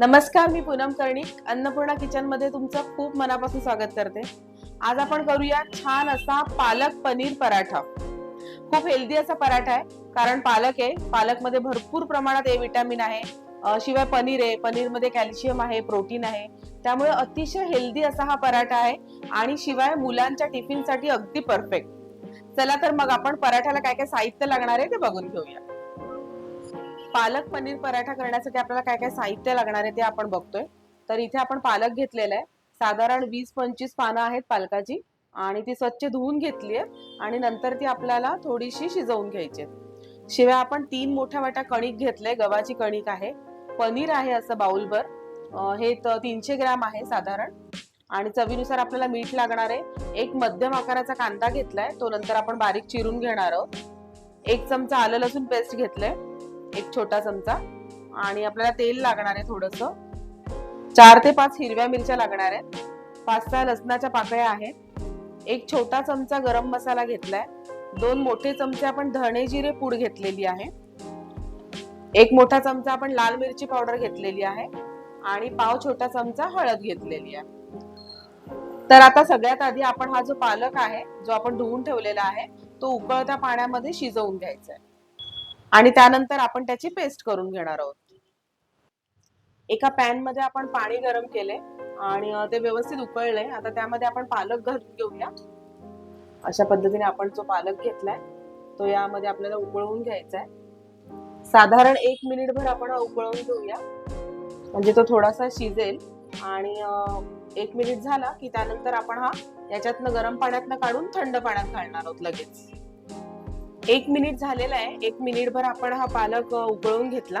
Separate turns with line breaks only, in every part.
नमस्कार मी पूनम कर्णिक. अन्नपूर्णा किचनमध्ये तुमचं खूप मनापासून स्वागत करते. आज आपण करूया छान असा पालक पनीर पराठा. खूप हेल्दी असा पराठा आहे कारण पालक आहे. पालकमध्ये भरपूर प्रमाणात ए विटॅमिन आहे. शिवाय पनीर आहे. पनीरमध्ये कॅल्शियम आहे प्रोटीन आहे. त्यामुळे अतिशय हेल्दी असा हा पराठा आहे आणि शिवाय मुलांच्या टिफिनसाठी अगदी परफेक्ट चला तर मग आपण पराठ्याला काय काय साहित्य लागणार आहे ते बघून घेऊया. पालक पनीर पराठा करण्यासाठी आपल्याला काय काय साहित्य लागणार आहे ते आपण बघतोय. तर इथे आपण पालक घेतलेला आहे. साधारण वीस पंचवीस पानं आहेत पालकाची आणि ती स्वच्छ धुवून घेतली आहे आणि नंतर ती आपल्याला थोडीशी शिजवून घ्यायची शिवाय आपण तीन मोठ्या वाट्या कणिक घेतलंय. गव्हाची कणिक आहे पनीर आहे असं बाउलभर. हे तीनशे ग्रॅम आहे साधारण. आणि चवीनुसार आपल्याला मीठ लागणार आहे. एक मध्यम आकाराचा कांदा घेतलाय. तो नंतर आपण बारीक चिरून घेणार आहोत. एक चमचा आलं लसूण पेस्ट घेतलंय. एक छोटा चमचा. आणि आपल्याला तेल लागणार आहे थोडस. चार ते पाच हिरव्या मिरच्या लागणार आहेत. पाच सहा लसणाच्या पाकळ्या आहेत. एक छोटा चमचा गरम मसाला घेतलाय. दोन मोठे चमचे आपण धणे जिरे पूड घेतलेली आहे. एक मोठा चमचा आपण लाल मिरची पावडर घेतलेली आहे. आणि पाव छोटा चमचा हळद घेतलेली आहे. तर आता सगळ्यात आधी आपण हा जो पालक आहे जो आपण धुवून ठेवलेला आहे तो उकळत्या पाण्यामध्ये शिजवून घ्यायचा आहे. आणि त्यानंतर आपण त्याची पेस्ट करून घेणार आहोत. एका पॅनमध्ये आपण पाणी गरम केले आणि ते व्यवस्थित उकळले. आता त्यामध्ये आपण पालक घालून घेऊया. अशा पद्धतीने आपण जो पालक घेतलाय तो यामध्ये आपल्याला उकळवून घ्यायचा आहे साधारण एक मिनिट भर आपण उकळवून घेऊया. म्हणजे तो थोडासा शिजेल आणि एक मिनिट झाला की त्यानंतर आपण हा याच्यातनं गरम पाण्यातनं काढून थंड पाण्यात घालणार आहोत लगेच. एक मिनिट झालेला आहे. एक मिनिटभर आपण हा पालक उकळून घेतला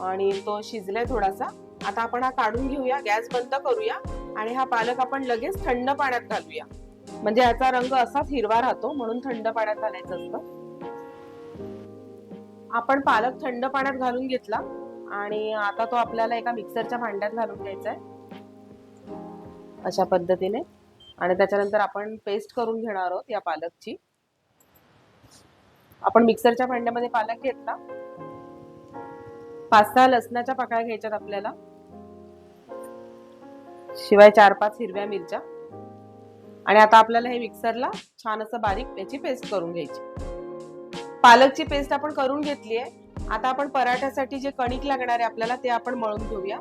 आणि तो शिजलाय थोडासा. आता आपण हा काढून घेऊया गॅस बंद करूया आणि हा पालक आपण लगेच थंड पाण्यात घालूया. म्हणजे याचा रंग असाच हिरवा राहतो म्हणून थंड पाण्यात घालायचं असतं. आपण पालक थंड पाण्यात घालून घेतला आणि आता तो आपल्याला एका मिक्सरच्या भांड्यात घालून घ्यायचा आहे. अशा पद्धतीने. आणि त्याच्यानंतर आपण पेस्ट करून घेणार आहोत या पालकची. आपण मिक्सरच्या भांड्यामध्ये पालक घेतला. पाच सहा लसणाच्या पाकळ्या घ्यायच्यात आपल्याला. शिवाय चार पाच हिरव्या मिरच्या. आणि आता आपल्याला हे मिक्सरला छान असं बारीक याची पेस्ट करून घ्यायची. पालकची पेस्ट आपण करून घेतली आहे आता आपण पराठ्यासाठी जे कणिक लागणार आहे आपल्याला ते आपण मळून घेऊया.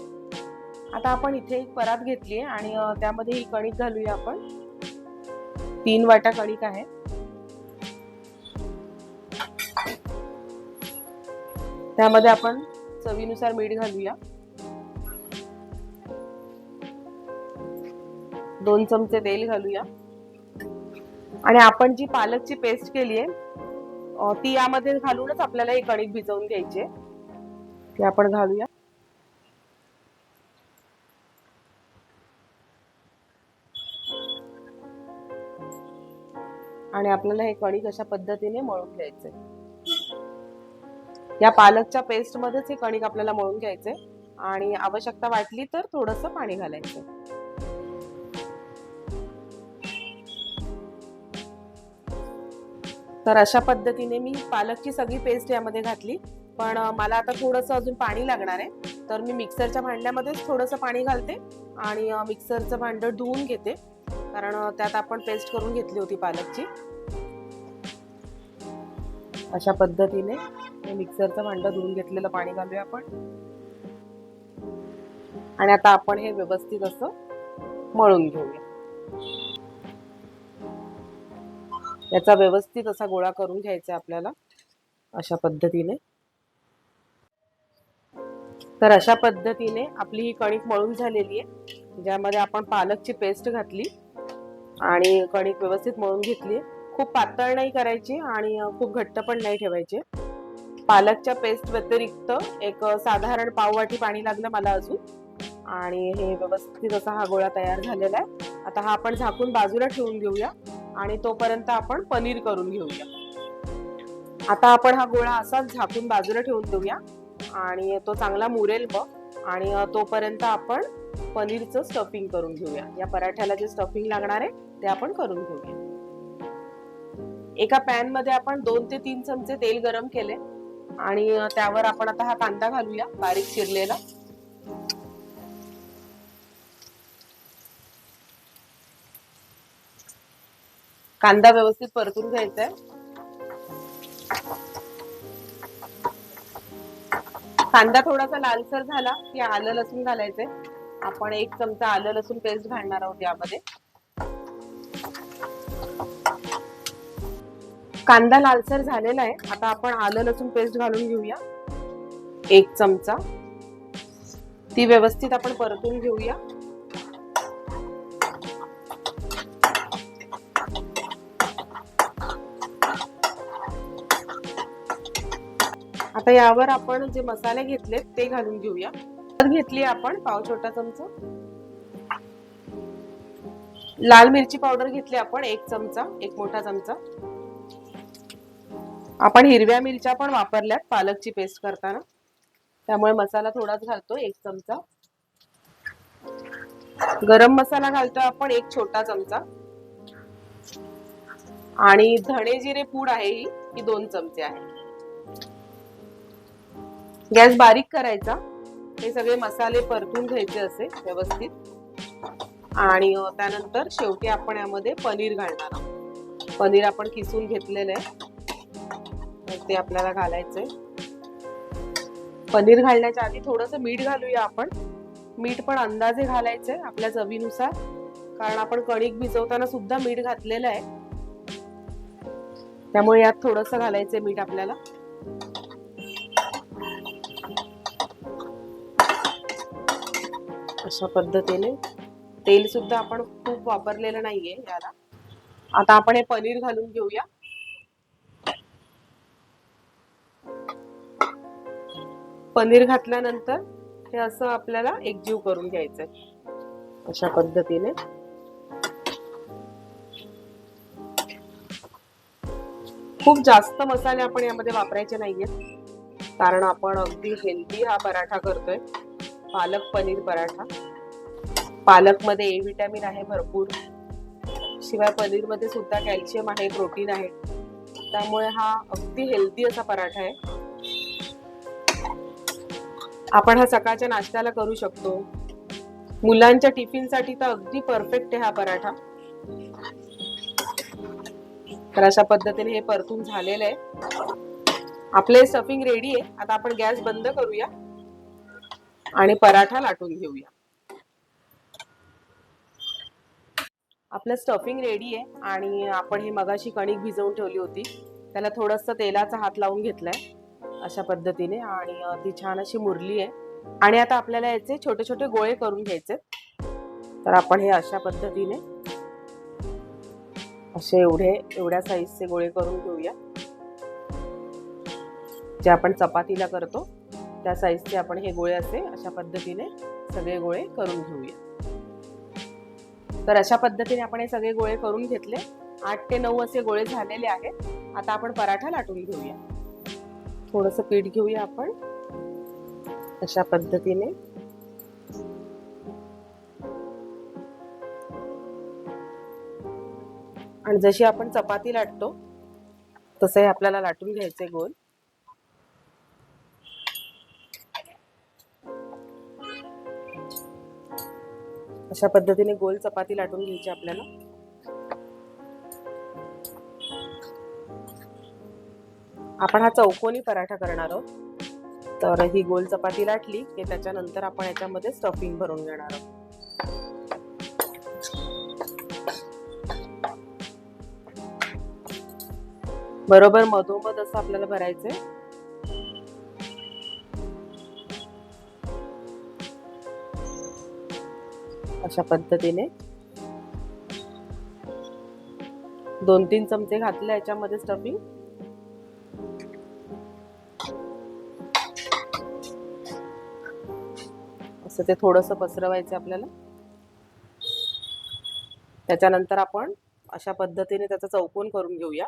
आता आपण इथे एक परात घेतली आहे आणि त्यामध्ये ही कणिक घालूया आपण. तीन वाटा कणिक आहे. त्यामध्ये आपण चवीनुसार मीठ घालूया. दोन चमचे तेल घालूया. आणि आपण जी पालकची पेस्ट केली आहे ती यामध्ये घालूनच आपल्याला एक कणिक भिजवून घ्यायची ते आपण घालूया. आणि आपल्याला हे कणिक अशा पद्धतीने मळून घ्यायचंय. या पालकच्या पेस्टमध्येच हे कणिक आपल्याला मळून घ्यायचे आणि आवश्यकता वाटली तर थोडस पाणी घालायचं. तर अशा पद्धतीने मी पालकची सगळी पेस्ट यामध्ये घातली. पण मला आता थोडंसं अजून पाणी लागणार आहे. तर मी मिक्सरच्या भांड्यामध्येच थोडंसं पाणी घालते आणि मिक्सरचं भांडं धुवून घेते. कारण त्यात आपण पेस्ट करून घेतली होती पालकची. अशा पद्धतीने मिक्सरचं भांडं धुवून घेतलेलं पाणी घालूया आपण. आणि आता आपण हे व्यवस्थित असं मळून घेऊया. याचा व्यवस्थित असा गोळा करून घ्यायचा आपल्याला अशा पद्धतीने. तर अशा पद्धतीने आपली ही कणिक मळून झालेली आहे. ज्यामध्ये आपण पालकची पेस्ट घातली आणि कणिक व्यवस्थित मळून घेतली खूप पातळ नाही करायची आणि खूप घट्ट पण नाही ठेवायची. पालकच्या पेस्ट व्यतिरिक्त एक साधारण पाववाटी पाणी लागलं मला अजून. आणि हे व्यवस्थित असा हा गोळा तयार झालेला आहे. आता हा आपण झाकून बाजूला ठेवून घेऊया आणि तोपर्यंत आपण पनीर करून घेऊया. आता आपण हा गोळा असाच झाकून बाजूला ठेवून देऊया. आणि तो चांगला मुरेल मग आणि तोपर्यंत आपण पनीरचं स्टफिंग करून घेऊया. या पराठ्याला जे स्टफिंग लागणार आहे ते आपण करून घेऊया. एका पॅनमध्ये आपण दोन ते तीन चमचे तेल गरम केले आणि त्यावर आपण आता हा कांदा घालूया बारीक चिरलेला. कांदा व्यवस्थित परतून घ्यायचा आहे कांदा थोडासा लालसर झाला की आलं लसूण घालायचंय. आपण एक चमचा आलं लसूण पेस्ट घालणार आहोत यामध्ये. कांदा लालसर झालेला आहे. आता आपण आलं लसूण पेस्ट घालून घेऊया. एक चमचा. ती व्यवस्थित आपण परतून घेऊया. आता यावर आपण जे मसाले घेतले ते घालून घेऊया. घेतली आपण पाव छोटा चमचा. लाल मिरची पावडर घेतली आपण एक चमचा एक मोठा चमचा. आपण हिरव्या मिरच्या पण वापरल्यात पालकची पेस्ट करताना. त्यामुळे मसाला थोडाच घालतो एक चमचा. गरम मसाला घालतोय आपण एक छोटा चमचा. आणि धणे जिरे पूड आहे ही ही दोन चमचे आहे. गॅस बारीक करायचा. हे सगळे मसाले परतून घ्यायचे असे व्यवस्थित. आणि त्यानंतर शेवटी आपण यामध्ये पनीर घालणार आहोत. पनीर आपण किसून घेतलेलं आहे. ते आपल्याला घालायचंय. पनीर घालण्याच्या आधी थोडस मीठ घालूया आपण. मीठ पण अंदाजे घालायचंय आपल्या चवीनुसार. कारण आपण कणिक भिजवताना सुद्धा मीठ घातलेलं आहे. त्यामुळे यात थोडस घालायचंय मीठ आपल्याला. अशा पद्धतीने. तेल सुद्धा आपण खूप वापरलेलं नाहीये याला. आता आपण हे पनीर घालून घेऊया. पनीर घातल्यानंतर हे असं आपल्याला एकजीव करून घ्यायचंय. अशा पद्धतीने. खूप जास्त मसाले आपण यामध्ये वापरायचे नाहीयेत. कारण आपण अगदी हेल्दी हा पराठा करतोय. पालक पनीर पराठा. पालकमध्ये ए व्हिटॅमिन आहे भरपूर. शिवाय पनीरमध्ये सुद्धा कॅल्शियम आहे प्रोटीन आहे. त्यामुळे हा अगदी हेल्दी असा पराठा आहे. आपण हा सकाळच्या नाश्त्याला करू शकतो. मुलांच्या टिफिनसाठी तर अगदी परफेक्ट आहे हा पराठा. तर अशा पद्धतीने हे परतून झालेलं आहे. आपले स्टफिंग रेडी आहे. आता आपण गॅस बंद करूया. आणि पराठा लाटून घेऊया. आपलं स्टफिंग रेडी आहे. आणि आपण हे मगाशी कणिक भिजवून ठेवली होती. त्याला थोडस तेलाचा हात लावून घेतलाय. अशा पद्धतीने आणि ती छान अशी मुरली आहे. आणि आता आपल्याला याचे छोटे छोटे गोळे करून घ्यायचे तर आपण हे अशा पद्धतीने असे एवढे एवढ्या साईजचे गोळे करून घेऊया. जे आपण चपातीला करतो त्या साईजचे आपण हे गोळे असे अशा पद्धतीने सगळे गोळे करून घेऊया. तर अशा पद्धतीने आपण हे सगळे गोळे करून घेतले. आठ ते नऊ असे गोळे झालेले आहेत. आता आपण पराठा लाटून घेऊया. थोडस पीठ घेऊया आपण. अशा पद्धतीने. आणि जशी आपण चपाती लाटतो तसे आपल्याला लाटून घ्यायचे गोल. अशा पद्धतीने गोल चपाती लाटून घ्यायची आपल्याला. आपण हा चौकोनी पराठा करणार आहोत. तर ही गोल चपाती लाटली की त्याच्यानंतर आपण याच्यामध्ये स्टफिंग भरून घेणार आहोत. बरोबर मधोमध असं आपल्याला भरायचंय. अशा पद्धतीने. दोन तीन चमचे घातले याच्यामध्ये स्टफिंग असं ते थोडंसं पसरवायचं आपल्याला. त्याच्यानंतर आपण अशा पद्धतीने त्याचा चौकोन करून घेऊया.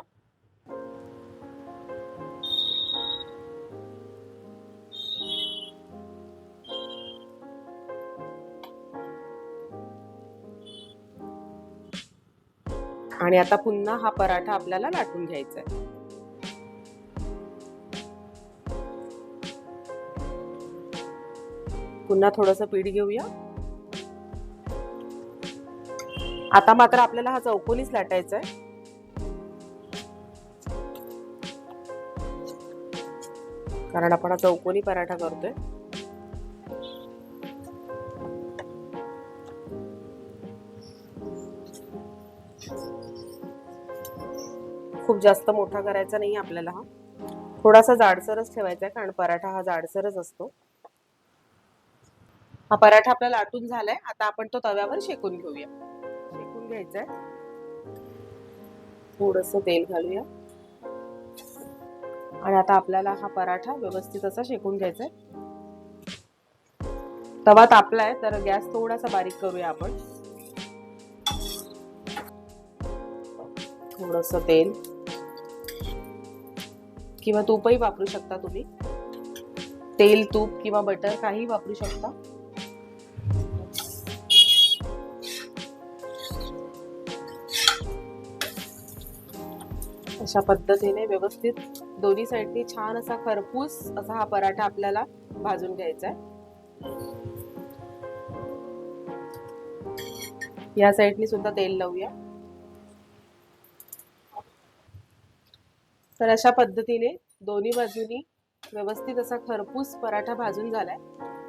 आणि आता पुन्हा हा पराठा आपल्याला लाटून घ्यायचा आहे पुन्हा थोडंसं पीठ घेऊया. आता मात्र आपल्याला हा चौकोलीच लाटायचा आहे कारण आपण हा चौकोनी पराठा करतोय. खूप जास्त मोठा करायचा नाही आपल्याला हा. थोडासा जाडसरच ठेवायचा आहे कारण पराठा हा जाडसरच असतो. हा पराठा आपल्याला आटून झालाय. आता आपण तो तव्यावर शेकून घेऊया. शेकून घ्यायचा आहे थोडस तेल घालूया. आणि आता आपल्याला हा पराठा व्यवस्थित असा शेकून घ्यायचा आहे तवा तापलाय तर गॅस थोडासा बारीक करूया आपण. थोडस तेल. किंवा तूपही वापरू शकता तुम्ही. तेल तूप किंवा बटर काही वापरू शकता. अशा पद्धतीने व्यवस्थित दोन्ही साईडनी छान असा खरपूस असा हा पराठा आपल्याला भाजून घ्यायचा आहे. या साईडनी सुद्धा तेल लावूया. तर अशा पद्धतीने दोन्ही बाजूनी व्यवस्थित असा खरपूस पराठा भाजून झालाय.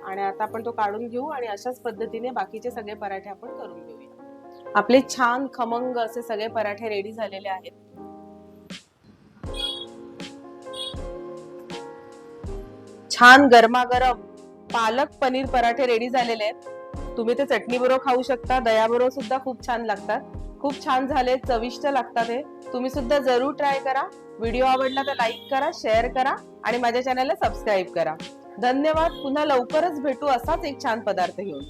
आणि आता आपण तो काढून घेऊ आणि अशाच पद्धतीने बाकीचे सगळे पराठे आपण करून घेऊया. आपले छान खमंग असे सगळे पराठे रेडी झालेले आहेत. छान गरमागरम पालक पनीर पराठे रेडी झालेले आहेत. तुम्ही ते चटणी बरोबर खाऊ शकता. दह्याबरोबर सुद्धा खूप छान लागतात. खूप छान झाले चविष्ट लागतात हे. तुम्ही सुद्धा जरूर ट्राय करा. व्हिडिओ आवडला तर लाईक करा शेअर करा आणि माझ्या चॅनलला सबस्क्राईब करा. धन्यवाद. पुन्हा लवकरच भेटू असाच एक छान पदार्थ घेऊन.